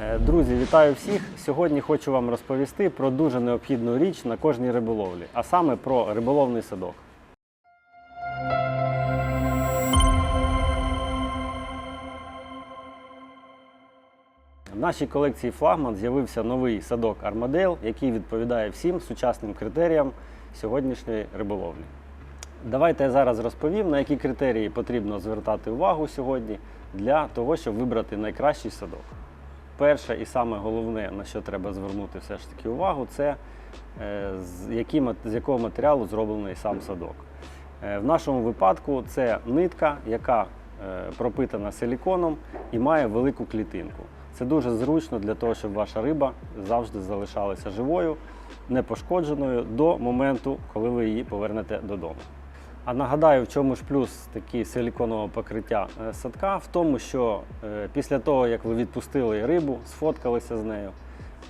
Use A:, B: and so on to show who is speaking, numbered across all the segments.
A: Е, Друзі, вітаю всіх! Сьогодні хочу вам розповісти про дуже необхідну річ на кожній риболовлі, а саме про риболовний садок. В нашій колекції флагман з'явився новий садок Армадейл, який відповідає всім сучасним критеріям сьогоднішньої риболовлі. Давайте я зараз розповім, на які критерії потрібно звертати увагу сьогодні для того, щоб вибрати найкращий садок. Перше і саме головне, на що треба звернути все ж таки увагу, це е, з, які, з якого матеріалу зроблений сам садок. Е, В нашому випадку це нитка, яка е, пропитана силіконом і має велику клітинку. Це дуже зручно для того, щоб ваша риба завжди залишалася живою, непошкодженою до моменту, коли ви її повернете додому. А нагадаю, в чому ж плюс такі силіконового покриття е, садка? В тому, що е, після того, як ви відпустили рибу, сфоткалися з нею,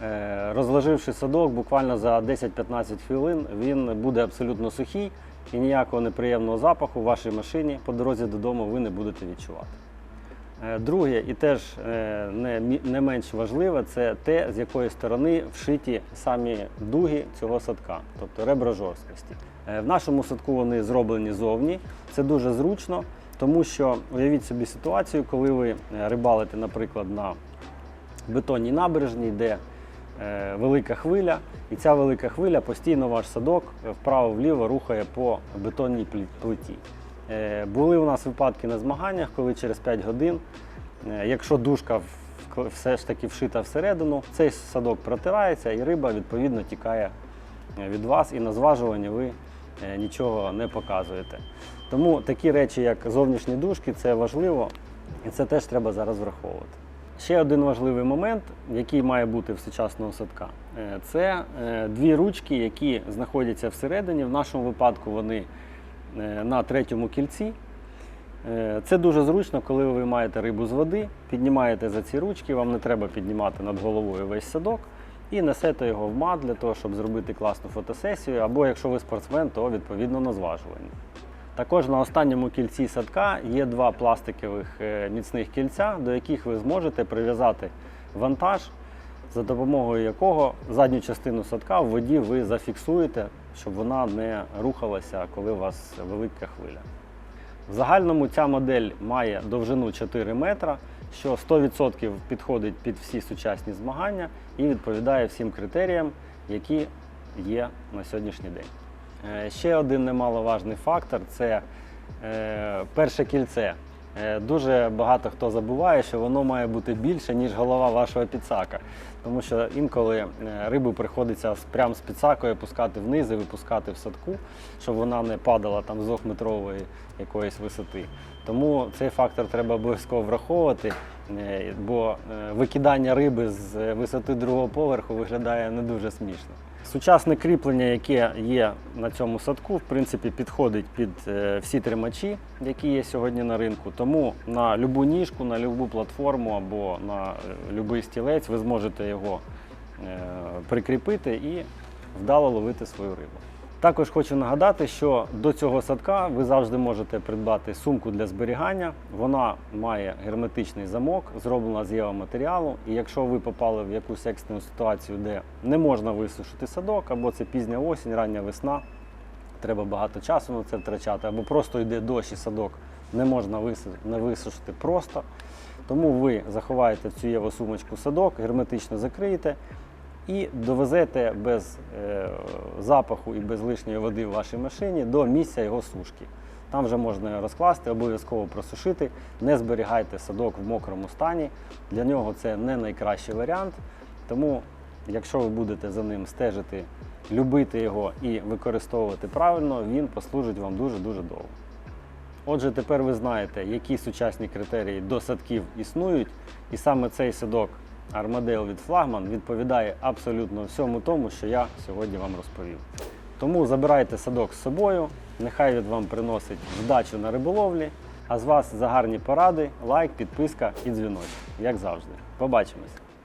A: е, розложивши садок, буквально за 10-15 хвилин він буде абсолютно сухий і ніякого неприємного запаху в вашій машині по дорозі додому ви не будете відчувати. Е, Друге, і теж е, не, менш важливе, це те, з якої сторони вшиті самі дуги цього садка, тобто ребра жорсткості. Е, В нашому садку вони зроблені зовні. Це дуже зручно, тому що уявіть собі ситуацію, коли ви рибалите, наприклад, на бетонній набережній, де велика хвиля, і ця велика хвиля постійно ваш садок вправо-вліво рухає по бетонній плиті. Е, Були у нас випадки на змаганнях, коли через 5 годин, е, якщо дужка все ж таки вшита всередину, цей садок протирається і риба відповідно тікає е, від вас, і на зважуванні ви нічого не показуєте. Тому такі речі, як зовнішні дужки, це важливо, і це теж треба зараз враховувати. Ще один важливий момент, який має бути в сучасного садка, це дві ручки, які знаходяться всередині. В нашому випадку вони на третьому кільці. Е, Це дуже зручно, коли ви маєте рибу з води, піднімаєте за ці ручки, вам не треба піднімати над головою весь садок і несете його в мат для того, щоб зробити класну фотосесію. Або якщо ви спортсмен, то відповідно на зважування. Також на останньому кільці садка є два пластикових е, міцних кільця, до яких ви зможете прив'язати вантаж, за допомогою якого задню частину садка в воді ви зафіксуєте, щоб вона не рухалася, коли у вас велика хвиля. В загальному ця модель має довжину 4 метра, що 100% підходить під всі сучасні змагання і відповідає всім критеріям, які є на сьогоднішній день. Е, Ще один немаловажний фактор це е, перше кільце. Е, Дуже багато хто забуває, що воно має бути більше, ніж голова вашого підсака. Тому що інколи е, рибу приходиться прямо з підсакою пускати вниз і випускати в садку, щоб вона не падала там з двохметрової якоїсь висоти. Тому цей фактор треба обов'язково враховувати, е, бо е, викидання риби з висоти другого поверху виглядає не дуже смішно. Сучасне кріплення, яке є на цьому садку, в принципі, підходить під е, всі тримачі, які є сьогодні на ринку. Тому на любу ніжку, на любу платформу або на будь-який стілець ви зможете його е, прикріпити і вдало ловити свою рибу. Також хочу нагадати, що до цього садка ви завжди можете придбати сумку для зберігання. Вона має герметичний замок, зроблена з євоматеріалу. І якщо ви попали в якусь екстрену ситуацію, де не можна висушити садок, або це пізня осінь, рання весна, треба багато часу на це втрачати, або просто йде дощ і садок не можна не висушити просто. Тому ви заховаєте в цю євосумочку садок, герметично закриєте і довезете без е, запаху і без лишньої води в вашій машині до місця його сушки. Там вже можна його розкласти, обов'язково просушити. Не зберігайте садок в мокрому стані. Для нього це не найкращий варіант. Тому, якщо ви будете за ним стежити, любити його і використовувати правильно, він послужить вам дуже-дуже довго. Отже, тепер ви знаєте, які сучасні критерії до садків існують, і саме цей садок Армадейл від Флагман відповідає абсолютно всьому тому, що я сьогодні вам розповів. Тому забирайте садок з собою, нехай він вам приносить вдачу на риболовлі, а з вас за гарні поради, лайк, підписка і дзвіночок, як завжди. Побачимось!